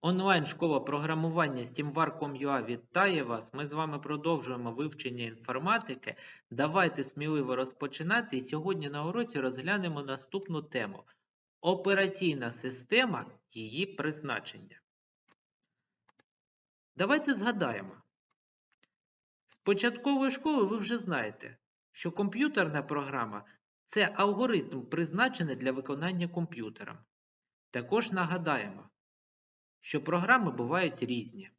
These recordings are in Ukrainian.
Онлайн-школа програмування SteamVar.com.ua вітає вас. Ми з вами продовжуємо вивчення інформатики. Давайте сміливо розпочинати. І сьогодні на уроці розглянемо наступну тему: операційна система, її призначення. Давайте згадаємо. З початкової школи ви вже знаєте, що комп'ютерна програма це алгоритм, призначений для виконання комп'ютером. Також нагадаємо, що програми бувають різні.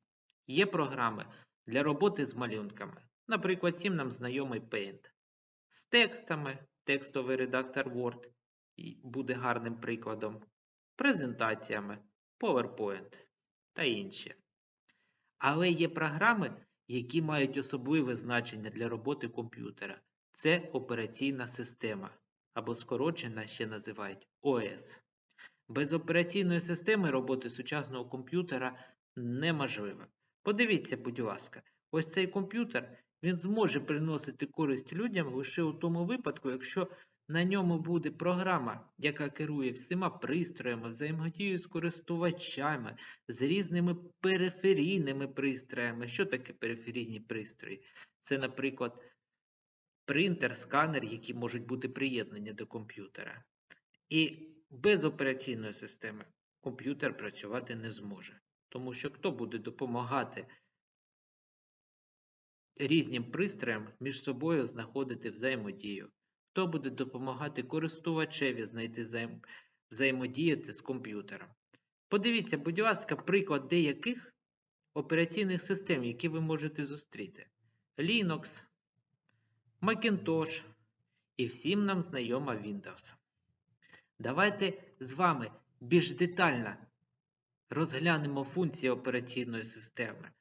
Є програми для роботи з малюнками, наприклад, всім нам знайомий Paint, з текстами, текстовий редактор Word буде гарним прикладом, презентаціями, PowerPoint та інші. Але є програми, які мають особливе значення для роботи комп'ютера. Це операційна система, або скорочена ще називають ОС. Без операційної системи роботи сучасного комп'ютера неможливо. Подивіться, будь ласка, ось цей комп'ютер він зможе приносити користь людям лише у тому випадку, якщо на ньому буде програма, яка керує всіма пристроями, взаємодією з користувачами, з різними периферійними пристроями. Що таке периферійні пристрої? Це, наприклад, принтер, сканер, які можуть бути приєднані до комп'ютера. І без операційної системи комп'ютер працювати не зможе. Тому що хто буде допомагати різним пристроям між собою знаходити взаємодію? Хто буде допомагати користувачеві знайти взаєм... взаємодіяти з комп'ютером? Подивіться, будь ласка, приклад деяких операційних систем, які ви можете зустріти: Linux, Macintosh і всім нам знайома Windows. Давайте з вами більш детально розглянемо функції операційної системи.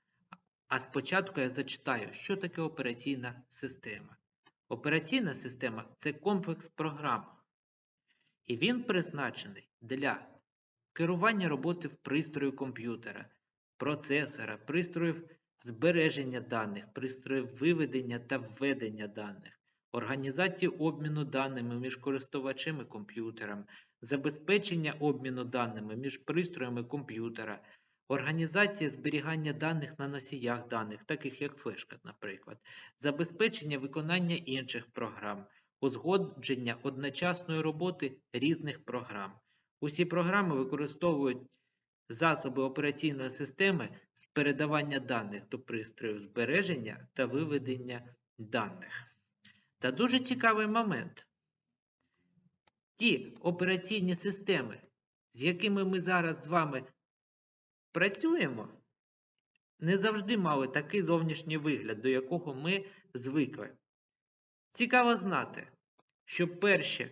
А спочатку я зачитаю, що таке операційна система. Операційна система це комплекс програм, і він призначений для керування роботи в пристрою комп'ютера, процесора, пристроїв збереження даних, пристроїв виведення та введення даних, організації обміну даними між користувачем і комп'ютером, забезпечення обміну даними між пристроями комп'ютера, організація зберігання даних на носіях даних, таких як флешка, наприклад, забезпечення виконання інших програм, узгодження одночасної роботи різних програм. Усі програми використовують засоби операційної системи з передавання даних до пристроїв збереження та виведення даних. Та дуже цікавий момент. Ті операційні системи, з якими ми зараз з вами працюємо, не завжди мали такий зовнішній вигляд, до якого ми звикли. Цікаво знати, що перші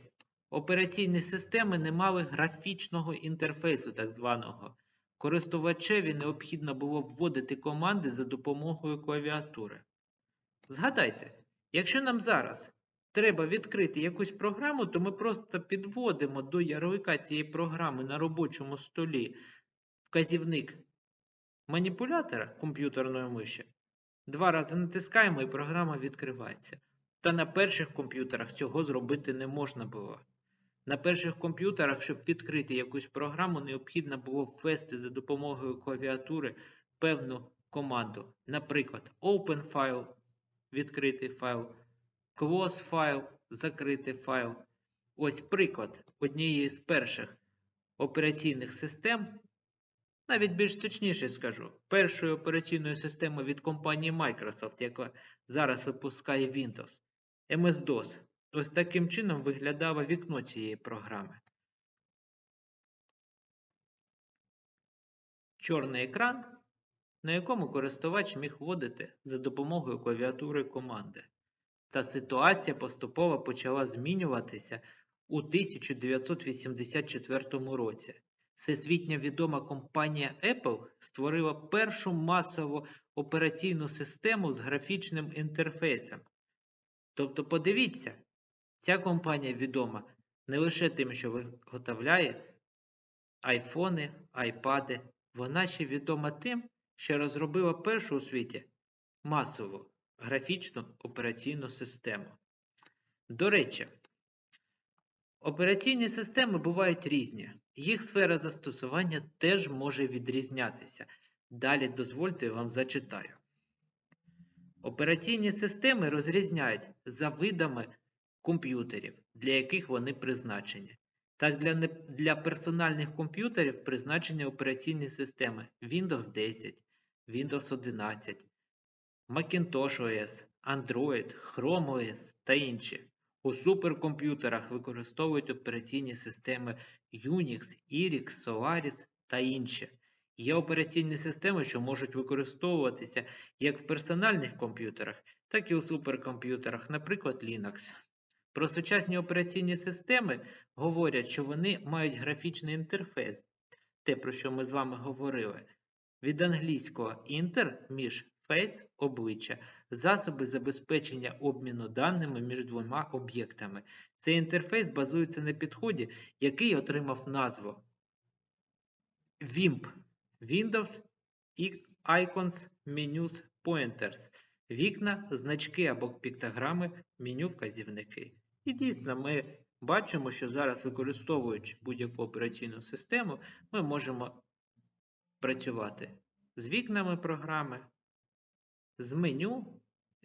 операційні системи не мали графічного інтерфейсу, так званого. Користувачеві необхідно було вводити команди за допомогою клавіатури. Згадайте, якщо нам зараз треба відкрити якусь програму, то ми просто підводимо до ярлика цієї програми на робочому столі вказівник маніпулятора комп'ютерної миші. Два рази натискаємо і програма відкривається. Та на перших комп'ютерах цього зробити не можна було. На перших комп'ютерах, щоб відкрити якусь програму, необхідно було ввести за допомогою клавіатури певну команду. Наприклад, Open файл, відкрити файл, Close файл, закрити файл. Ось приклад однієї з перших операційних систем. Навіть більш точніше скажу, першої операційної системи від компанії Microsoft, яка зараз випускає Windows, MS-DOS. Ось таким чином виглядало вікно цієї програми. Чорний екран, на якому користувач міг вводити за допомогою клавіатури команди. Та ситуація поступово почала змінюватися у 1984 році. Всесвітньо відома компанія Apple створила першу масову операційну систему з графічним інтерфейсом. Тобто, подивіться, ця компанія відома не лише тим, що виготовляє айфони, айпади, вона ще відома тим, що розробила першу у світі масову графічну операційну систему. До речі, Операційні системи бувають різні. Їх сфера застосування теж може відрізнятися. Далі дозвольте вам зачитаю. Операційні системи розрізняють за видами комп'ютерів, для яких вони призначені. Так, для, для персональних комп'ютерів призначені операційні системи Windows 10, Windows 11, Macintosh OS, Android, Chrome OS та інші. У суперкомп'ютерах використовують операційні системи Unix, Irix, Solaris та інші. Є операційні системи, що можуть використовуватися як в персональних комп'ютерах, так і у суперкомп'ютерах, наприклад, Linux. Про сучасні операційні системи говорять, що вони мають графічний інтерфейс, те, про що ми з вами говорили. Від англійського інтер між face обличчя, засоби забезпечення обміну даними між двома об'єктами. Цей інтерфейс базується на підході, який отримав назву WIMP Windows Icons Menus Pointers вікна, значки або піктограми, меню вказівники. І дійсно ми бачимо, що зараз використовуючи будь-яку операційну систему, ми можемо працювати з вікнами програми, з меню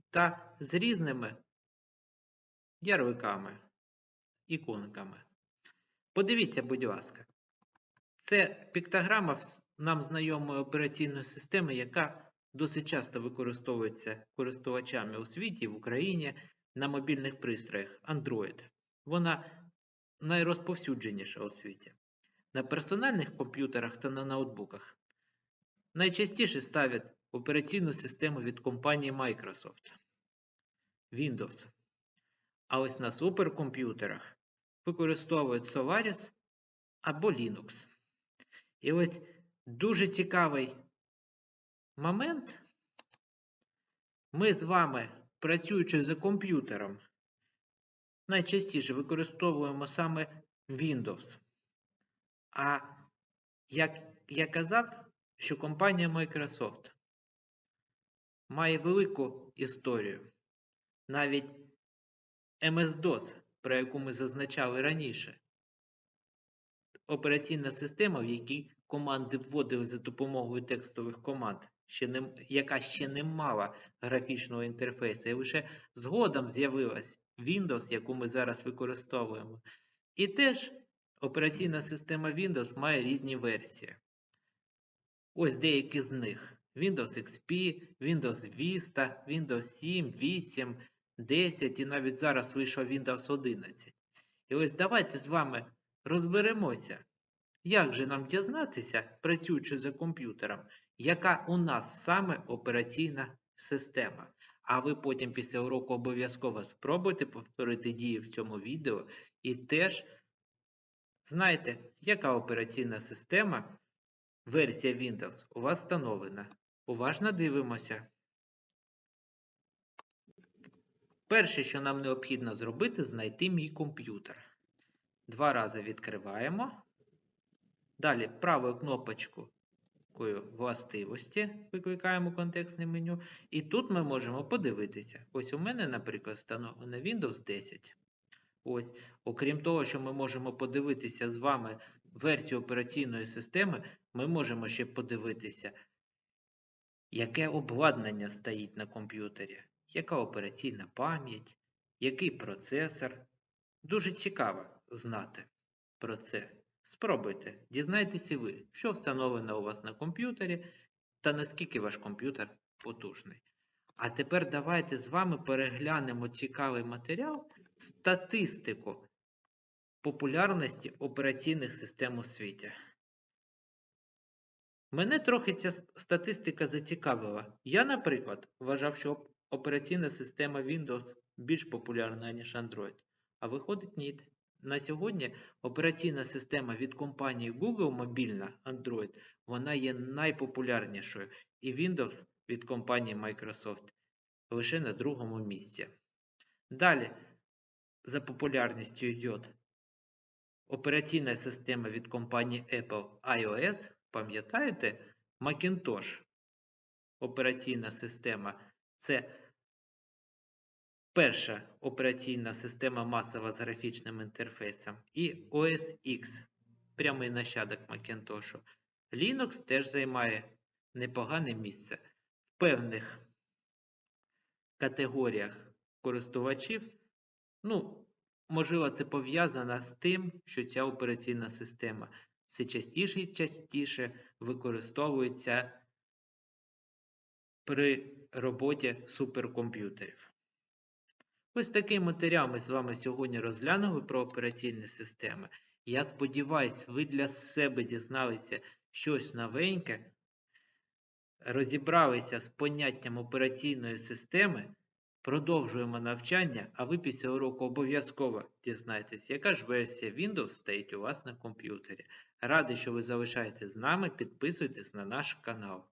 та з різними ярликами, іконками. Подивіться, будь ласка, це піктограма нам знайомої операційної системи, яка досить часто використовується користувачами у світі в Україні на мобільних пристроях Android. Вона найрозповсюдженіша у світі. На персональних комп'ютерах та на ноутбуках найчастіше ставлять операційну систему від компанії Microsoft Windows. А ось на суперкомп'ютерах використовують Solaris або Linux. І ось дуже цікавий момент. Ми з вами, працюючи за комп'ютером, найчастіше використовуємо саме Windows. А як я казав, що компанія Microsoft має велику історію. Навіть MS-DOS, про яку ми зазначали раніше, операційна система, в якій команди вводили за допомогою текстових команд, ще не, яка ще не мала графічного інтерфейсу, і лише згодом з'явилась Windows, яку ми зараз використовуємо. І теж операційна система Windows має різні версії. Ось деякі з них: Windows XP, Windows Vista, Windows 7, 8, 10 і навіть зараз вийшов Windows 11. І ось давайте з вами розберемося, як же нам дізнатися, працюючи за комп'ютером, яка у нас саме операційна система. А ви потім після уроку обов'язково спробуйте повторити дії в цьому відео і теж знайте, яка операційна система, версія Windows у вас встановлена. Уважно дивимося. Перше, що нам необхідно зробити, знайти мій комп'ютер. Два рази відкриваємо. Далі правою кнопочкою властивості викликаємо контекстне меню. І тут ми можемо подивитися. Ось у мене, наприклад, встановлено Windows 10. Ось, окрім того, що ми можемо подивитися з вами версію операційної системи, ми можемо ще подивитися, яке обладнання стоїть на комп'ютері, яка операційна пам'ять, який процесор. Дуже цікаво знати про це. Спробуйте, дізнайтеся ви, що встановлено у вас на комп'ютері та наскільки ваш комп'ютер потужний. А тепер давайте з вами переглянемо цікавий матеріал статистику популярності операційних систем у світі. Мене трохи ця статистика зацікавила. Я, наприклад, вважав, що операційна система Windows більш популярна, ніж Android. А виходить, ні. На сьогодні операційна система від компанії Google мобільна Android, вона є найпопулярнішою, і Windows від компанії Microsoft лише на другому місці. Далі за популярністю йде операційна система від компанії Apple iOS. Пам'ятаєте? Macintosh. Операційна система. Це перша операційна система масова з графічним інтерфейсом і OS X, прямий нащадок Macintosh. Linux теж займає непогане місце. В певних категоріях користувачів, ну, можливо, це пов'язано з тим, що ця операційна система все частіше і частіше використовується при роботі суперкомп'ютерів. Ось такий матеріал ми з вами сьогодні розглянули про операційні системи. Я сподіваюся, ви для себе дізналися щось новеньке, розібралися з поняттям операційної системи, продовжуємо навчання, а ви після уроку обов'язково дізнаєтесь, яка ж версія Windows стоїть у вас на комп'ютері. Радий, що ви залишаєтесь з нами, підписуйтесь на наш канал.